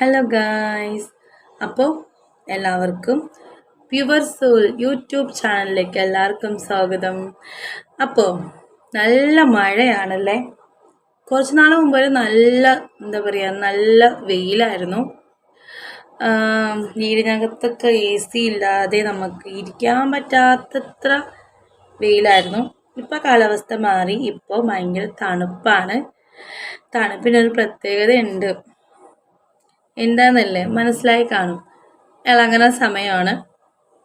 Hello guys അപ്പോൾ എല്ലാവർക്കും pure soul YouTube ചാനലിലേക്ക് എല്ലാവർക്കും സ്വാഗതം. അപ്പോൾ നല്ല മഴയാണല്ലേ? കുറച്ച് നാൾ മുമ്പ് ഒരു നല്ല എന്താ പറയുക നല്ല വെയിലായിരുന്നു. വീടിനകത്തൊക്കെ എ സി ഇല്ലാതെ നമുക്ക് ഇരിക്കാൻ പറ്റാത്തത്ര വെയിലായിരുന്നു. ഇപ്പോൾ കാലാവസ്ഥ മാറി. ഇപ്പോൾ ഭയങ്കര തണുപ്പാണ്. തണുപ്പിനൊരു പ്രത്യേകതയുണ്ട്. എന്താന്നല്ലേ? മനസ്സിലായി കാണും. ഇളങ്ങുന്ന സമയമാണ്.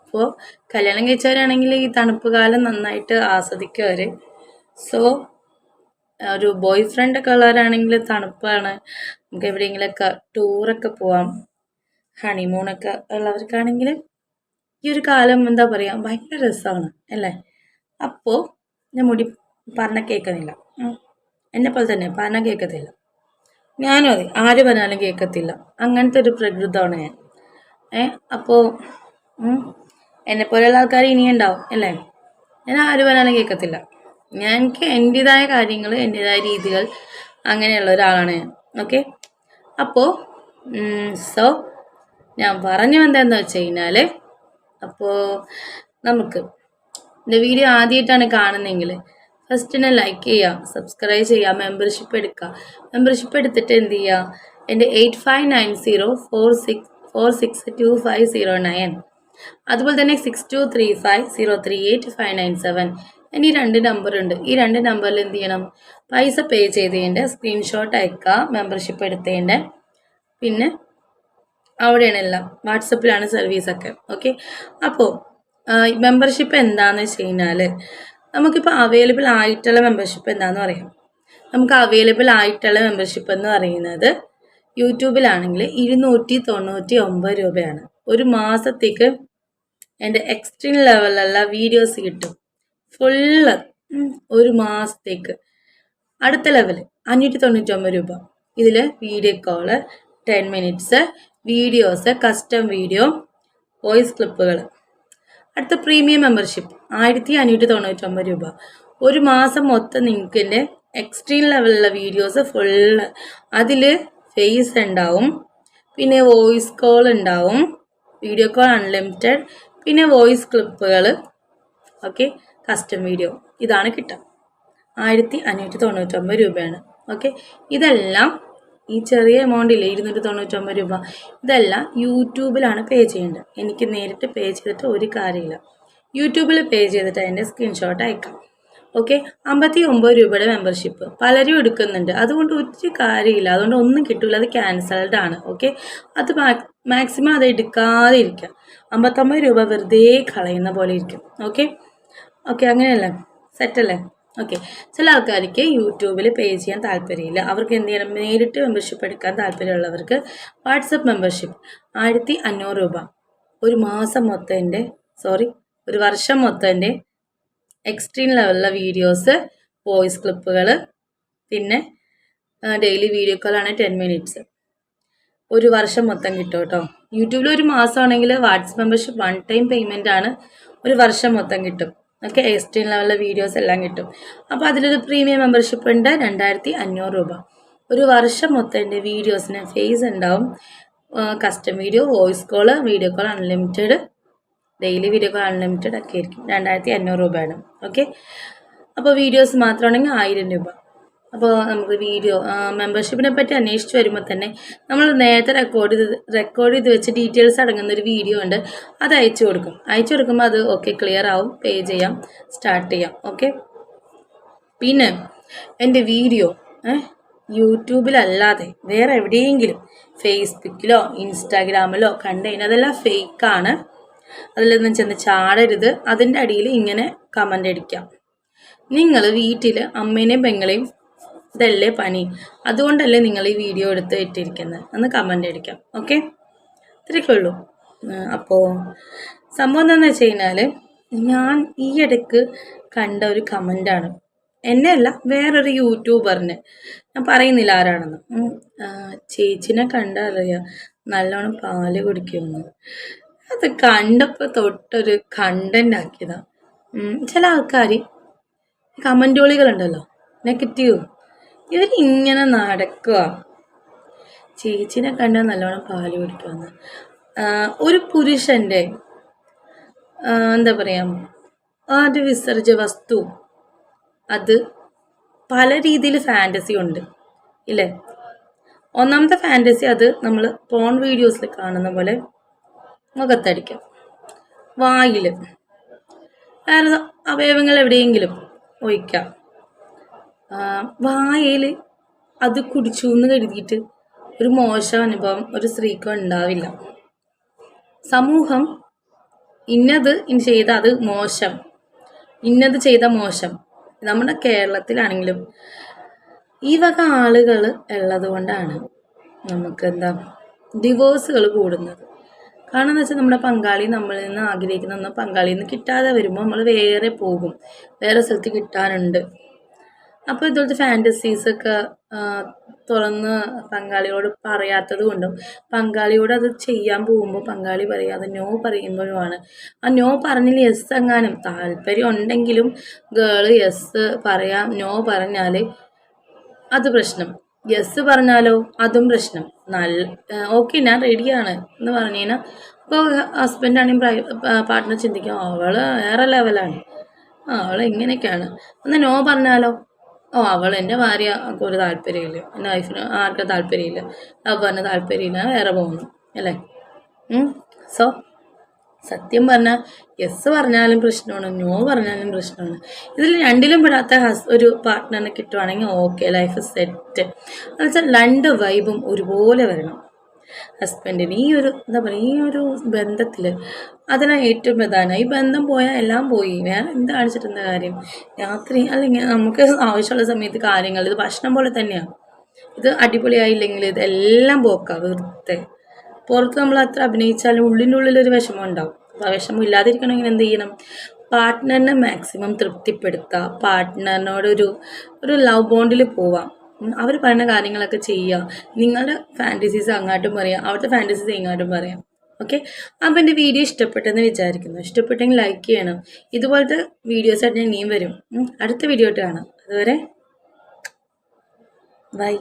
അപ്പോൾ കല്യാണം കഴിച്ചവരാണെങ്കിൽ ഈ തണുപ്പ് കാലം നന്നായിട്ട് ആസ്വദിക്കും അവർ സോ ഒരു ബോയ് ഫ്രണ്ട് ഒക്കെ ഉള്ളവരാണെങ്കിൽ തണുപ്പാണ്. നമുക്ക് എവിടെയെങ്കിലുമൊക്കെ ടൂറൊക്കെ പോവാം. ഹണിമൂണൊക്കെ ഉള്ളവർക്കാണെങ്കിൽ ഈ ഒരു കാലം എന്താ പറയുക ഭയങ്കര രസമാണ് അല്ലേ? അപ്പോൾ ഞാൻ മുടി പറഞ്ഞ കേൾക്കുന്നില്ല. എന്നെ പോലെ തന്നെ പറഞ്ഞ കേൾക്കത്തില്ല. ഞാനും അതെ. ആര് പറഞ്ഞാലും കേൾക്കത്തില്ല അങ്ങനത്തെ ഒരു പ്രകൃതമാണ് ഞാൻ. ഏ അപ്പോൾ എന്നെ പോലെയുള്ള ആൾക്കാർ ഇനിയും ഉണ്ടാവും അല്ലേ? ഞാൻ ആര് പറഞ്ഞാലും കേൾക്കത്തില്ല ഞാൻ എനിക്ക് എന്റെതായ കാര്യങ്ങൾ എന്റെതായ രീതികൾ അങ്ങനെയുള്ള ഒരാളാണ് ഞാൻ. ഓക്കെ? അപ്പോൾ സോ ഞാൻ പറഞ്ഞു വന്നതെന്ന് വെച്ച് കഴിഞ്ഞാൽ അപ്പോൾ നമുക്ക് എന്റെ വീഡിയോ ആദ്യമായിട്ടാണ് കാണുന്നതെങ്കിൽ ഫസ്റ്റ് തന്നെ ലൈക്ക് ചെയ്യുക സബ്സ്ക്രൈബ് ചെയ്യുക മെമ്പർഷിപ്പ് എടുക്കുക മെമ്പർഷിപ്പ് എടുത്തിട്ട് എന്ത് ചെയ്യുക എന്റെ eight five nine zero four six four six two five zero nine അതുപോലെ തന്നെ six two three five zero three eight five nine seven എന്റെ ഈ രണ്ട് നമ്പറുണ്ട് ഈ രണ്ട് നമ്പറിൽ എന്ത് ചെയ്യണം? പൈസ പേ ചെയ്തതിന്റെ സ്ക്രീൻഷോട്ട് അയക്കുക മെമ്പർഷിപ്പ് എടുത്തതിന്റെ പിന്നെ അവിടെയാണ് എല്ലാം. വാട്സപ്പിലാണ് സർവീസൊക്കെ ഓക്കെ അപ്പോൾ മെമ്പർഷിപ്പ് എന്താണെന്ന് വെച്ച് കഴിഞ്ഞാൽ നമുക്കിപ്പോൾ അവൈലബിൾ ആയിട്ടുള്ള മെമ്പർഷിപ്പ് എന്താണെന്ന് പറയാം. നമുക്ക് അവൈലബിൾ ആയിട്ടുള്ള മെമ്പർഷിപ്പ് എന്ന് പറയുന്നത് യൂട്യൂബിലാണെങ്കിൽ ഇരുന്നൂറ്റി തൊണ്ണൂറ്റി ഒമ്പത് രൂപയാണ്. ഒരു മാസത്തേക്ക് എന്റെ എക്സ്ട്രീം ലെവലിലുള്ള വീഡിയോസ് കിട്ടും. ഫുള്ള് ഒരു മാസത്തേക്ക്. അടുത്ത ലെവൽ അഞ്ഞൂറ്റി തൊണ്ണൂറ്റൊമ്പത് രൂപ ഇതിൽ video call ten minutes videos custom video voice ക്ലിപ്പുകൾ അടുത്ത പ്രീമിയം മെമ്പർഷിപ്പ് ആയിരത്തി അഞ്ഞൂറ്റി തൊണ്ണൂറ്റൊമ്പത് രൂപ. ഒരു മാസം മൊത്തം നിങ്ങൾക്ക് എന്റെ എക്സ്ട്രീം ലെവലിലുള്ള വീഡിയോസ് ഫുള്ള് അതിൽ ഫേസ് ഉണ്ടാവും. പിന്നെ വോയിസ് കോൾ ഉണ്ടാവും. വീഡിയോ കോൾ അൺലിമിറ്റഡ് പിന്നെ വോയിസ് ക്ലിപ്പുകൾ ഓക്കെ കസ്റ്റം വീഡിയോ ഇതാണ് കിട്ടുക. ആയിരത്തി അഞ്ഞൂറ്റി തൊണ്ണൂറ്റൊമ്പത് രൂപയാണ്. ഓക്കെ ഇതെല്ലാം ഈ ചെറിയ എമൗണ്ടില്ലേ ഇരുന്നൂറ്റി തൊണ്ണൂറ്റൊമ്പത് രൂപ. ഇതെല്ലാം യൂട്യൂബിലാണ് പേ ചെയ്യേണ്ടത്. എനിക്ക് നേരിട്ട് പേ ചെയ്തിട്ട് ഒരു കാര്യമില്ല. യൂട്യൂബിൽ പേ ചെയ്തിട്ട് അതിന്റെ സ്ക്രീൻഷോട്ട് അയക്കാം. ഓക്കെ അമ്പത്തി ഒമ്പത് രൂപയുടെ മെമ്പർഷിപ്പ് പലരും എടുക്കുന്നുണ്ട്. അതുകൊണ്ട് ഒരു കാര്യമില്ല. അതുകൊണ്ട് ഒന്നും കിട്ടില്ല അത് ക്യാൻസൽഡ് ആണ്. ഓക്കെ അത് മാക്സിമം അത് എടുക്കാതെ ഇരിക്കുക. അമ്പത്തൊമ്പത് രൂപ വെറുതെ കളയുന്ന പോലെ ഇരിക്കും. ഓക്കെ ഓക്കെ അങ്ങനെയല്ലേ? സെറ്റല്ലേ ഓക്കെ ചില ആൾക്കാർക്ക് യൂട്യൂബിൽ പേ ചെയ്യാൻ താല്പര്യമില്ല. അവർക്ക് എന്ത് ചെയ്യണം? നേരിട്ട് മെമ്പർഷിപ്പ് എടുക്കാൻ താല്പര്യമുള്ളവർക്ക് വാട്സപ്പ് മെമ്പർഷിപ്പ് ആയിരത്തി അഞ്ഞൂറ് രൂപ. ഒരു മാസം മൊത്തത്തിന്റെ സോറി ഒരു വർഷം മൊത്തത്തിന്റെ എക്സ്ട്രീം ലെവലിലെ വീഡിയോസ് വോയിസ് ക്ലിപ്പുകൾ പിന്നെ ഡെയിലി വീഡിയോ കോളാണ് ടെൻ മിനിറ്റ്സ് ഒരു വർഷം മൊത്തം കിട്ടും കേട്ടോ. യൂട്യൂബിൽ ഒരു മാസമാണെങ്കിൽ WhatsApp membership one time payment ആണ്. ഒരു വർഷം മൊത്തം കിട്ടും. ഓക്കെ എക്സ്ട്രീം ലെവലിലെ വീഡിയോസ് എല്ലാം കിട്ടും. അപ്പോൾ അതിലൊരു പ്രീമിയം മെമ്പർഷിപ്പ് ഉണ്ട് രണ്ടായിരത്തി അഞ്ഞൂറ് രൂപ. ഒരു വർഷം മൊത്തം എന്റെ വീഡിയോസിന് ഫേസ് ഉണ്ടാവും. Custom video voice call video call unlimited daily video call unlimited ഒക്കെ ആയിരിക്കും. രണ്ടായിരത്തി അഞ്ഞൂറ് രൂപയാണ്. ഓക്കെ അപ്പോൾ വീഡിയോസ് മാത്രമാണെങ്കിൽ ആയിരം രൂപ. അപ്പോൾ നമുക്ക് വീഡിയോ മെമ്പർഷിപ്പിനെ പറ്റി അന്വേഷിച്ച് വരുമ്പോൾ തന്നെ നമ്മൾ നേരത്തെ റെക്കോർഡ് ചെയ്ത് റെക്കോർഡ് ചെയ്ത് വെച്ച് ഡീറ്റെയിൽസ് അടങ്ങുന്ന ഒരു വീഡിയോ ഉണ്ട്. അത് അയച്ചു കൊടുക്കും. അയച്ചു കൊടുക്കുമ്പോൾ അത് ഓക്കെ ക്ലിയർ ആവും. പേ ചെയ്യാം. സ്റ്റാർട്ട് ചെയ്യാം. ഓക്കെ പിന്നെ എന്റെ വീഡിയോ യൂട്യൂബിലല്ലാതെ വേറെ എവിടെയെങ്കിലും ഫേസ്ബുക്കിലോ ഇൻസ്റ്റാഗ്രാമിലോ കണ്ടു കഴിഞ്ഞാൽ അതെല്ലാം ഫേക്കാണ് അതിലൊന്നും ചെന്ന് ചാടരുത്. അതിന്റെ അടിയിൽ ഇങ്ങനെ കമന്റ് അടിക്കാം. നിങ്ങൾ വീട്ടിൽ അമ്മേനെയും പെങ്ങളെയും ഇതല്ലേ പനി? അതുകൊണ്ടല്ലേ നിങ്ങൾ ഈ വീഡിയോ എടുത്ത് ഇട്ടിരിക്കുന്നത്? എന്ന് കമന്റ് അടിക്കാം. ഓക്കെ ഇത്രയൊക്കെ ഉള്ളൂ. അപ്പോൾ സംഭവം എന്താണെന്ന് വെച്ച് കഴിഞ്ഞാൽ ഞാൻ ഈ ഇടയ്ക്ക് കണ്ട ഒരു കമന്റാണ് എന്നെ അല്ല വേറൊരു യൂട്യൂബറിന് ഞാൻ പറയുന്നില്ല ആരാണെന്ന്. ചേച്ചിനെ കണ്ടാൽ അറിയാം നല്ലോണം പാൽ കുടിക്കുമെന്ന്. അത് കണ്ടപ്പോൾ തൊട്ടൊരു കണ്ടന്റ് ആക്കിയതാണ് ചില ആൾക്കാർ കമന്റോളികളുണ്ടല്ലോ നെഗറ്റീവ് ഇവരിങ്ങനെ നടക്കുക ചേച്ചിനെ കണ്ടാൽ നല്ലോണം പാൽ കുടിക്കുമെന്ന് ഒരു പുരുഷന്റെ എന്താ പറയുക ഒരു വിസർജ്യ വസ്തു. അത് പല രീതിയിൽ ഫാന്റസി ഉണ്ട്. ഇല്ലേ? ഒന്നാമത്തെ ഫാന്റസി അത് നമ്മൾ പോൺ വീഡിയോസിൽ കാണുന്ന പോലെ മുഖത്തടിക്കാം. വായിൽ വേറെ അവയവങ്ങൾ എവിടെയെങ്കിലും ഒഴിക്കാം. വായിൽ അത് കുടിച്ചു എന്ന് കരുതിയിട്ട് ഒരു മോശം അനുഭവം ഒരു സ്ത്രീക്ക് ഉണ്ടാവില്ല. സമൂഹം ഇന്നത് ഇനി ചെയ്ത അത് മോശം. ഇന്നത് ചെയ്ത മോശം. നമ്മുടെ കേരളത്തിലാണെങ്കിലും ഈ വക ആളുകൾ ഉള്ളത് കൊണ്ടാണ് നമുക്ക് എന്താ ഡിവോഴ്സുകൾ കൂടുന്നത്. കാരണം എന്ന് വെച്ചാൽ നമ്മുടെ പങ്കാളി നമ്മളിൽ നിന്ന് ആഗ്രഹിക്കുന്ന ഒന്നും പങ്കാളിയിൽ നിന്ന് കിട്ടാതെ വരുമ്പോൾ നമ്മൾ വേറെ പോകും. വേറെ സ്ഥലത്ത് കിട്ടാനുണ്ട്. അപ്പോൾ ഇതുപോലത്തെ ഫാന്റസീസൊക്കെ തുറന്ന് പങ്കാളിയോട് പറയാത്തത് കൊണ്ടും പങ്കാളിയോട് അത് ചെയ്യാൻ പോകുമ്പോൾ പങ്കാളി പറയാതെ നോ പറയുമ്പോഴുമാണ്. ആ നോ പറഞ്ഞില്ല യെസ് എങ്ങാനും. താല്പര്യം ഉണ്ടെങ്കിലും ഗേൾ യെസ് പറയാം നോ പറഞ്ഞാൽ അത് പ്രശ്നം. യെസ് പറഞ്ഞാലോ അതും പ്രശ്നം. നല്ല ഓക്കെ ഞാൻ റെഡിയാണ് എന്ന് പറഞ്ഞു കഴിഞ്ഞാൽ അപ്പോൾ ഹസ്ബൻഡ് ആണെങ്കിൽ പാർട്ട്ണർ ചിന്തിക്കാം അവൾ വേറെ ലെവലാണ് അവൾ ഇങ്ങനെയൊക്കെയാണ്. എന്നാൽ നോ പറഞ്ഞാലോ? ഓ അവൾ എന്റെ ഭാര്യ ഒരു താല്പര്യമില്ല. എന്റെ വൈഫിന് ആർക്കും താല്പര്യമില്ല. ലവറിന് താല്പര്യമില്ല. വേറെ പോകുന്നു. അല്ലേ? സോ സത്യം പറഞ്ഞാൽ യെസ് പറഞ്ഞാലും പ്രശ്നമാണ്. നോ പറഞ്ഞാലും പ്രശ്നമാണ്. ഇതിൽ രണ്ടിലും പെടാത്ത ഹസ് ഒരു പാർട്ട്ണറിനെ കിട്ടുവാണെങ്കിൽ ഓക്കെ ലൈഫ് സെറ്റ് എന്നുവെച്ചാൽ രണ്ട് വൈബും ഒരുപോലെ വരണം. ഹസ്ബൻഡിന് ഈ ഒരു എന്താ പറയുക ഈ ഒരു ബന്ധത്തിൽ അതിനാണ് ഏറ്റവും പ്രധാനം. ഈ ബന്ധം പോയാൽ എല്ലാം പോയി. വേറെ എന്ത് കാണിച്ചിട്ട് കാര്യം? രാത്രി അല്ലെങ്കിൽ നമുക്ക് ആവശ്യമുള്ള സമയത്ത് കാര്യങ്ങൾ ഇത് ഭക്ഷണം പോലെ തന്നെയാണ് ഇത് അടിപൊളിയായില്ലെങ്കിൽ ഇതെല്ലാം പോക്കാം വെറുതെ. പുറത്ത് നമ്മൾ അത്ര അഭിനയിച്ചാലും ഉള്ളിന്റെ ഉള്ളിലൊരു വിഷമം ഉണ്ടാവും. അപ്പോൾ ആ വിഷമം ഇല്ലാതിരിക്കണമെങ്കിൽ എന്ത് ചെയ്യണം? പാർട്ട്ണറിനെ മാക്സിമം തൃപ്തിപ്പെടുത്തുക പാർട്ട്ണറിനോടൊരു ഒരു ലവ് ബോണ്ടിൽ പോവാം. അവർ പറയുന്ന കാര്യങ്ങളൊക്കെ ചെയ്യുക നിങ്ങളുടെ ഫാന്റസീസ് അങ്ങോട്ടും പറയാം അവിടുത്തെ ഫാന്റസീസ് ഇങ്ങോട്ടും പറയാം. ഓക്കെ അപ്പോൾ എന്റെ വീഡിയോ ഇഷ്ടപ്പെട്ടെന്ന് വിചാരിക്കുന്നു. ഇഷ്ടപ്പെട്ടെങ്കിൽ ലൈക്ക് ചെയ്യണം. ഇതുപോലത്തെ വീഡിയോസായിട്ട് ഞാൻ ഇനിയും വരും. അടുത്ത വീഡിയോ ആയിട്ട് കാണാം. അതുവരെ ബൈ